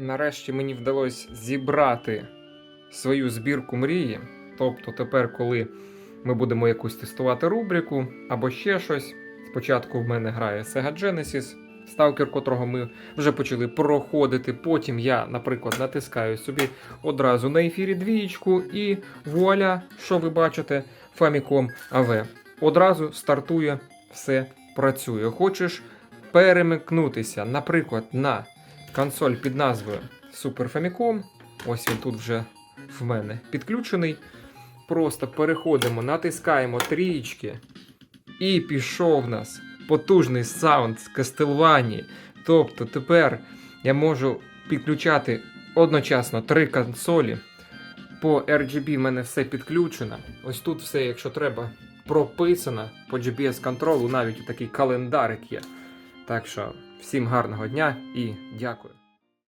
Нарешті мені вдалося зібрати свою збірку мрії. Тобто, тепер, коли ми будемо якусь тестувати рубрику або ще щось. Спочатку в мене грає Sega Genesis, сталкер, котрого ми вже почали проходити. Потім я, наприклад, натискаю собі одразу на ефірі двієчку і вуаля, що ви бачите, Famicom AV. Одразу стартує, все працює. Хочеш перемикнутися, наприклад, на консоль під назвою Super Famicom. Ось він тут вже в мене підключений. Просто переходимо, натискаємо трієчки, і пішов в нас потужний саунд з Castlevania. Тобто тепер я можу підключати одночасно три консолі. По RGB в мене все підключено. Ось тут все, якщо треба, прописано. По GPS контролу навіть такий календарик є. Так що всім гарного дня і дякую.